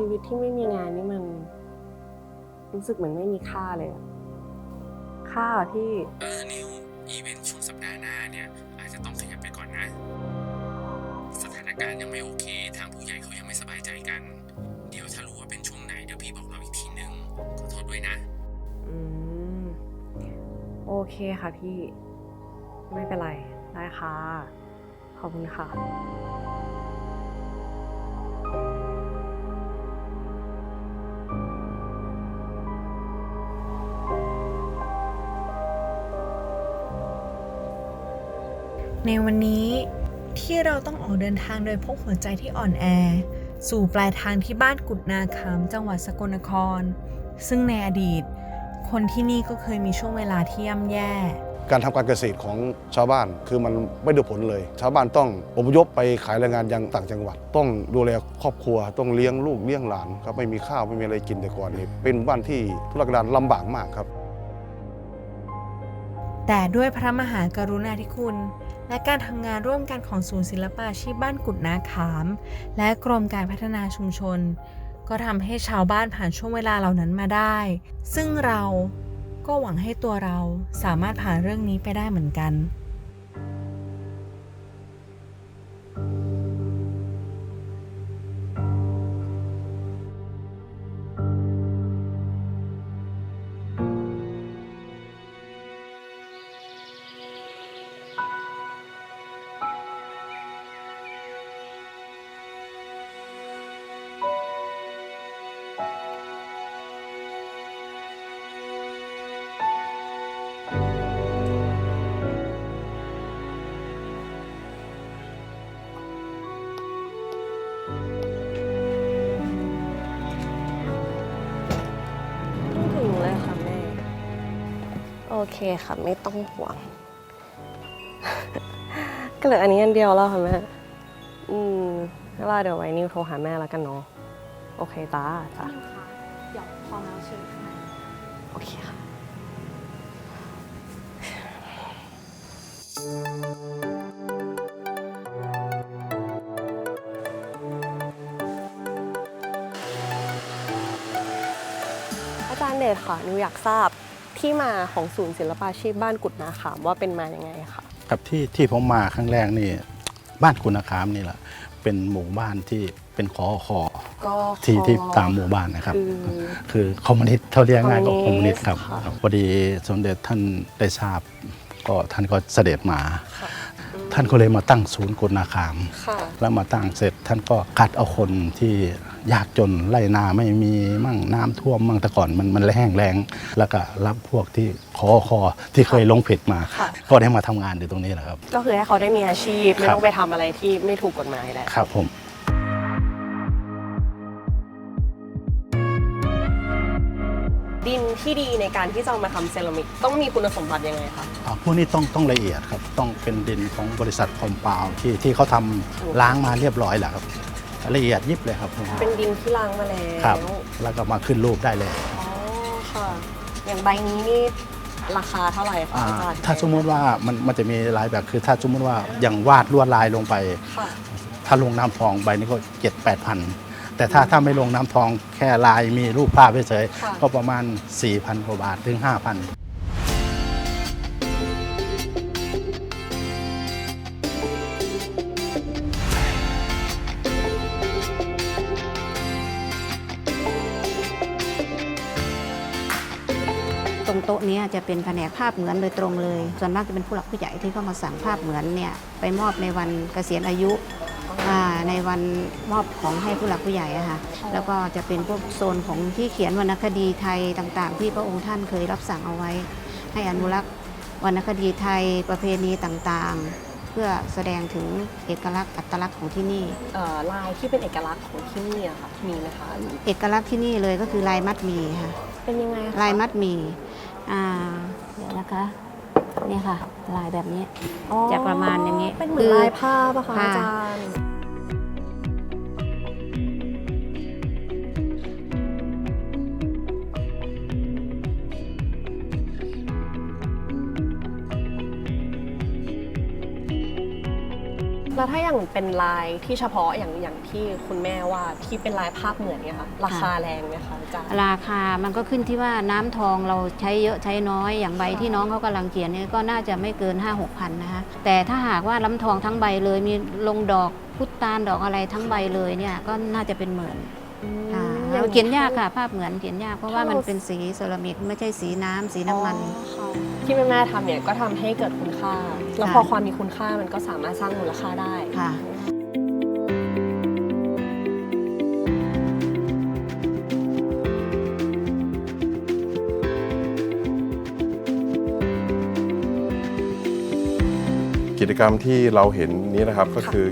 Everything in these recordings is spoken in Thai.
ชีวิตที่ไม่มีงานนี่มัน รู้สึกเหมือนไม่มีค่าเลยอะค่าเหรอที่เออนิวอีเวนต์ช่วงสัปดาห์หน้าเนี่ย อาจจะต้องขยับไปก่อนนะ สถานการณ์ยังไม่โอเค ทางผู้ใหญ่เขายังไม่สบายใจกัน เดี๋ยวถ้ารู้ว่าเป็นช่วงไหนเดี๋ยวพี่บอกเราอีกทีนึงขอโทษด้วยนะ อืมโอเคค่ะพี่ ไม่เป็นไรได้ค่ะขอบคุณค่ะ ในวันนี้ที่เราต้องออกเดินทางโดยพกหัวใจที่อ่อนแอ สู่ปลายทางที่บ้านกุดนาคามจังหวัดสกลนคร ซึ่งในอดีต คนที่นี่ก็เคยมีช่วงเวลาที่ย่ำแย่ การทำการเกษตรของชาวบ้านคือมันไม่ได้ผลเลย ชาวบ้านต้องอพยพไปขายแรงงานยังต่างจังหวัด ต้องดูแลครอบครัว ต้องเลี้ยงลูกเลี้ยงหลานครับไม่มีข้าวไม่มีอะไรกินแต่ก่อนนี่เป็นบ้านที่ทุรกันดารลำบากมากครับ แต่ด้วยพระมหากรุณาธิคุณ และการทำงานร่วมกันของศูนย์ศิลปาชีพบ้านกุดนาขาม และกรมการพัฒนาชุมชน ก็ทำให้ชาวบ้านผ่านช่วงเวลาเหล่านั้นมาได้ ซึ่งเราก็หวังให้ตัวเราสามารถผ่านเรื่องนี้ไปได้เหมือนกัน อเคค่ะ ไม่ต้องห่วง ก็เหลืออันนี้อันเดียวแล้วค่ะแม่อืมแล้วเดี๋ยวไว้นิวโทรหาแม่แล้วกันเนาะโอเคจ้าจ้าเดี๋ยวพอเราเชิญค่ะโอเคค่ะอาจารย์เดชค่ะหนูอยากทราบ ที่มาของศูนย์ศิลปาชีพบ้านกุดนาขามว่าเป็นมาอย่างไงคะครับที่ที่ผมมาครั้งแรกนี่บ้านคุณคามนี่แหละเป็นหมู่บ้านที่เป็นขอคอก็ที่ที่ตามหมู่บ้านนะครับ คือคือคอมมิวนิสต์เขาเรียกง่ายก็คคออมมมิมิววนินิสสต์ต์ครับค่ะพอดีสมเด็จท่านได้ทราบ ก็ท่านก็เสด็จมาค่ะท่านก็เลยมาตั้งศูนย์กุณาคามค่ะแล้วมาตั้งเสร็จท่านก็คัดเอาคนที่ ยากจนไร่นาไม่มีมั่งน้ำท่วมมั่งแต่ก่อนมันมันแห้งแรงแล้วก็รับพวกที่ขอคอที่เคยลงผิดมาค่ะก็ได้มาทำงานอยู่ตรงนี้แหละครับ ก็คือให้เขาได้มีอาชีพ ไม่ครับต้องไปทำอะไรที่ไม่ถูกกฎหมายแหละครับผมดินที่ดีในการที่จะเอามาทำเซรามิกต้องมีคุณสมบัติยังไงคะอ่าพวกนี้ต้องต้องละเอียดครับ ต้องเป็นดินของบริษัทคอมเปาวที่ที่เขาทำล้างมาเรียบร้อยแล้วครับ ละเอียดยิบเลยครับพวกนี้เป็นดินที่ล้างมาแล้วครับแล้วก็มาขึ้นรูปได้เลยอ๋อค่ะ อย่างใบนี้นี่ราคาเท่าไหร่คะอ่าอาจารย์ถ้าสมมติว่ามันมันจะมีหลายแบบคือถ้าสมมติว่าอย่างวาดลวดลายลงไปค่ะถ้าลงน้ำทองใบนี้ก็เจ็ดแปดพันแต่ถ้าถ้าไม่ลงน้ำทองแค่ลายมีรูปภาพเฉยค่ะๆก็ประมาณ4,000กว่าบาทถึง5,000ะเนี้ยจะเป็นแผนกภาพเหมือนโดยตรงเลย ส่วนมากจะเป็นผู้หลักผู้ใหญ่ที่เข้ามาสั่งภาพเหมือนเนี่ยไปมอบในวันเกษียณอายุอ่าในวันมอบของให้ผู้หลักผู้ใหญ่อะค่ะแล้วก็จะเป็นพวกโซนของที่เขียนวรรณคดีไทยต่างๆ ที่พระองค์ท่านเคยรับสั่งเอาไว้ ให้อนุรักษ์วรรณคดีไทยประเพณีต่างๆ เพื่อแสดงถึงเอกลักษณ์อัตลักษณ์ของที่นี่เอ่อลายที่เป็นเอกลักษณ์ของที่นี่อะค่ะมีไหมคะเอกลักษณ์ที่นี่เลยก็คือลายมัดหมีค่ะเป็นยังไงคะลายมัดหมี่ อ่าเดี๋ยวนะคะเนี่ยค่ะ ลายแบบนี้อ๋อจะประมาณอย่างนี้ เป็นเหมือนคือลายผ้าปะคะค่ะอาจารย์ แล้วถ้าอย่างเป็นลายที่เฉพาะอย่างอย่างที่คุณแม่ว่าที่เป็นลายภาพเหมือนเนี่ยค่ะราคาแรงไหมคะอาจารย์ ราคามันก็ขึ้นที่ว่าน้ำทองเราใช้เยอะใช้น้อยอย่างใบที่น้องเขากำลังเขียนเนี่ยก็น่าจะไม่เกิน 5 6พันนะคะแต่ถ้าหากว่าล้ำทองทั้งใบเลยมีลงดอกพุตานดอกอะไรทั้งใบเลยเนี่ยก็น่าจะเป็นหมื่นค่ะอืมเขียนยากค่ะ ภาพเหมือนเขียนยากเพราะว่ามันเป็นสีเซรามิกไม่ใช่สีน้ำสีน้ำมัน อ๋อค่ะ ที่แม่แม่ ๆทำเนี่ยก็ทำให้เกิดคุณค่า แล้วค่ะพอความมีคุณค่ามันก็สามารถสร้างมูลค่าได้ ค่ะ กิจกรรมที่เราเห็นนี้นะครับก็คือ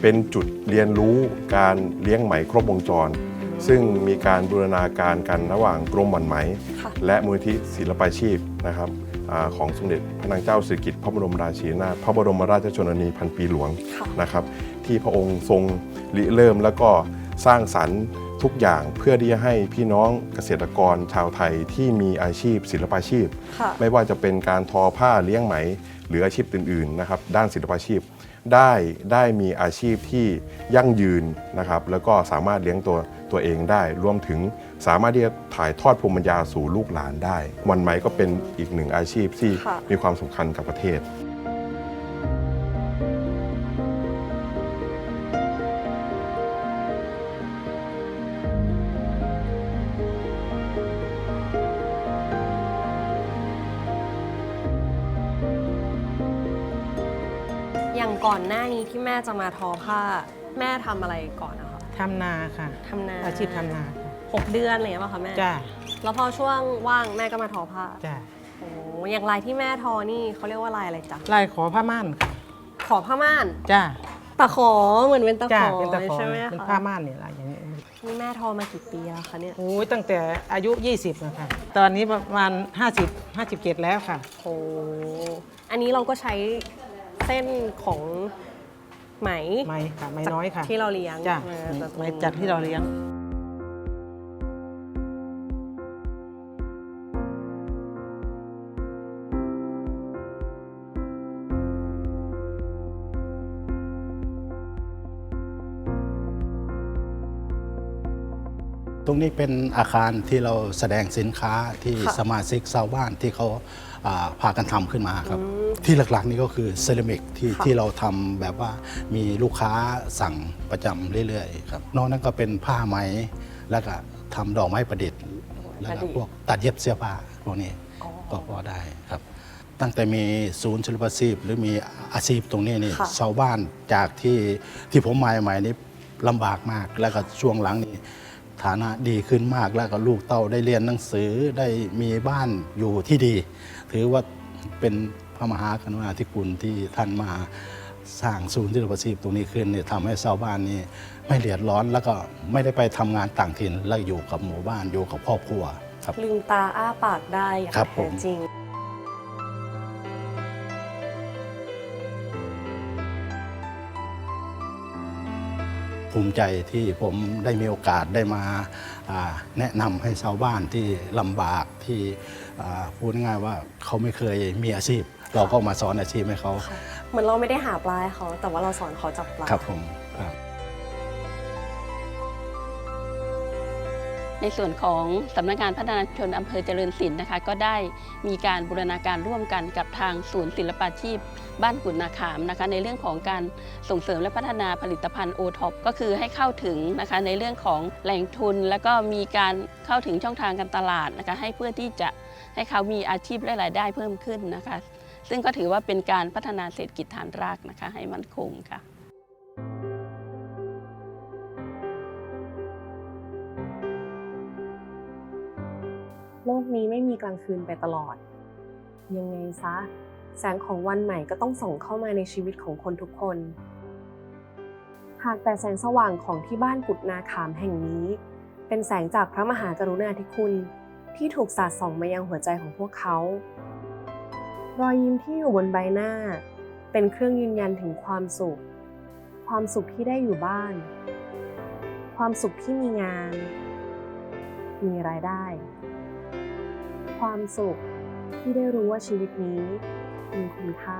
เป็นจุดเรียนรู้การเลี้ยงไหมครบวงจร ซึ่งมีการบูรณาการกันระหว่างกรมหมันไหม ค่ะ และมูลที่ศิลปาชีพนะครับอา ของสมเด็จพระนางเจ้าสิริกิติ์พระบรมราชินีนาถพระบรมราชชนนีพันปีหลวงค่ะนะครับ ที่พระองค์ทรงริเริ่มแล้วก็สร้างสรรค์ทุกอย่างเพื่อที่จะให้พี่น้องเกษตรกรชาวไทยที่มีอาชีพศิลปาชีพค่ะไม่ว่าจะเป็นการทอผ้าเลี้ยงไหม หรืออาชีพอื่นๆนะครับด้านศิลปาชีพ ได้ได้มีอาชีพที่ยั่งยืนนะครับแล้วก็สามารถเลี้ยงตัวตัวเองได้รวมถึง สามารถที่จะถ่ายทอดภูมิปัญญาสู่ลูกหลานได้ วันไหมก็เป็นอีกหนึ่งอาชีพที่มีความสำคัญกับประเทศ อย่างก่อนหน้านี้ที่แม่จะมาทอผ้า แม่ทำอะไรก่อนนะคะทำนาค่ะทำนาอาชีพทำนาค่ะ 6 เดือนอะไรเงี้ยป่ะคะแม่ จ้าแล้วพอช่วงว่างแม่ก็มาทอผ้าจ้าโอ้อย่างลายที่แม่ทอนี่เขาเรียกว่าลายอะไรจ้ะลายขอผ้าม่านค่ะขอผ้าม่าน จ้าตะขอเหมือนเป็นตะขอเป็ะขอใช่ไหมคะเป็นผ้าม่านเนี่ยลายอย่างนี้นี่แม่ทอมากี่ปีแล้วคะเนี่ย โอ้ยตั้งแต่อายุ 20นะคะตอนนี้ประมาณ 50 57 แล้วค่ะ โอ้อันนี้เราก็ใช้เส้นของไหมไหมค่ะ ไมน้อยค่ะ ที่เราเลี้ยงจ้าไหมจากที่เราเลี้ยง ตรงนี้เป็นอาคารที่เราแสดงสินค้าที่ค่ะ สมาชิกชาวบ้านที่เขาอ่าพากันทำขึ้นมาครับอืมที่หลักๆนี่ก็คือเซรามิกที่ค่ะที่เราทำแบบว่ามีลูกค้าสั่งประจำเรื่อยๆครับนอกนั้นก็เป็นผ้าไหมแล้วก็ทำดอกไม้ประดิษฐ์แล้วก็พวกตัดเย็บเสื้อผ้าพวกนี้อ๋อก็พอได้ครับ ตั้งแต่มีศูนย์ศิลปาชีพ หรือมีอาชีพตรงนี้นี่ค่ะ ชาวบ้านจากที่ที่ผมมาใหม่นี้ลำบากมากแล้วก็ช่วงหลังนี้ ฐานะดีขึ้นมากแล้วก็ลูกเต้าได้เรียนหนังสือได้มีบ้านอยู่ที่ดี ถือว่าเป็นพระมหากรุณาธิคุณที่ท่านมาสร้างศูนย์ศิลปาชีพตรงนี้ขึ้นเนี่ยทำให้ชาวบ้านนี่ไม่เดือดร้อนแล้วก็ไม่ได้ไปทำงานต่างถิ่นแล้วอยู่กับหมู่บ้านอยู่กับครอบครัวครับลืมตาอ้าปากได้อย่างครับผแท้มจริง ภูมิใจที่ผมได้มีโอกาสได้มาอ่าแนะนำให้ชาวบ้านที่ลำบากที่อ่าพูดง่ายๆว่าเขาไม่เคยมีอาชีพ เราก็มาสอนอาชีพให้เขา เหมือนเราไม่ได้หาปลาให้เขาแต่ว่าเราสอนเขาจับปลาครับผมครับ ในส่วนของสำนักงานพัฒนาชนอำเภอเจริญศิลป์นะคะ ก็ได้มีการบูรณาการร่วมกันกับทางศูนย์ศิลปาชีพ บ้านกุฎนาขามนะคะ ในเรื่องของการส่งเสริมและพัฒนาผลิตภัณฑ์โอท็อปก็คือให้เข้าถึงนะคะในเรื่องของแหล่งทุน แล้วก็มีการเข้าถึงช่องทางการตลาดนะคะ ให้เพื่อที่จะให้เขามีอาชีพและรายได้เพิ่มขึ้นนะคะ ซึ่งก็ถือว่าเป็นการพัฒนาเศรษฐกิจฐานรากนะคะ ให้มั่นคงค่ะ นี้ไม่มีกลางคืนไปตลอด ยังไงซะ แสงของวันใหม่ก็ต้องส่องเข้ามาในชีวิตของคนทุกคน หากแต่แสงสว่างของที่บ้านกุดนาขามแห่งนี้ เป็นแสงจากพระมหากรุณาธิคุณที่ถูกสาดส่องมายังหัวใจของพวกเขา รอยยิ้มที่อยู่บนใบหน้า เป็นเครื่องยืนยันถึงความสุข ความสุขที่ได้อยู่บ้าน ความสุขที่มีงาน มีรายได้ ความสุขที่ได้รู้ว่าชีวิตนี้มีคุณค่า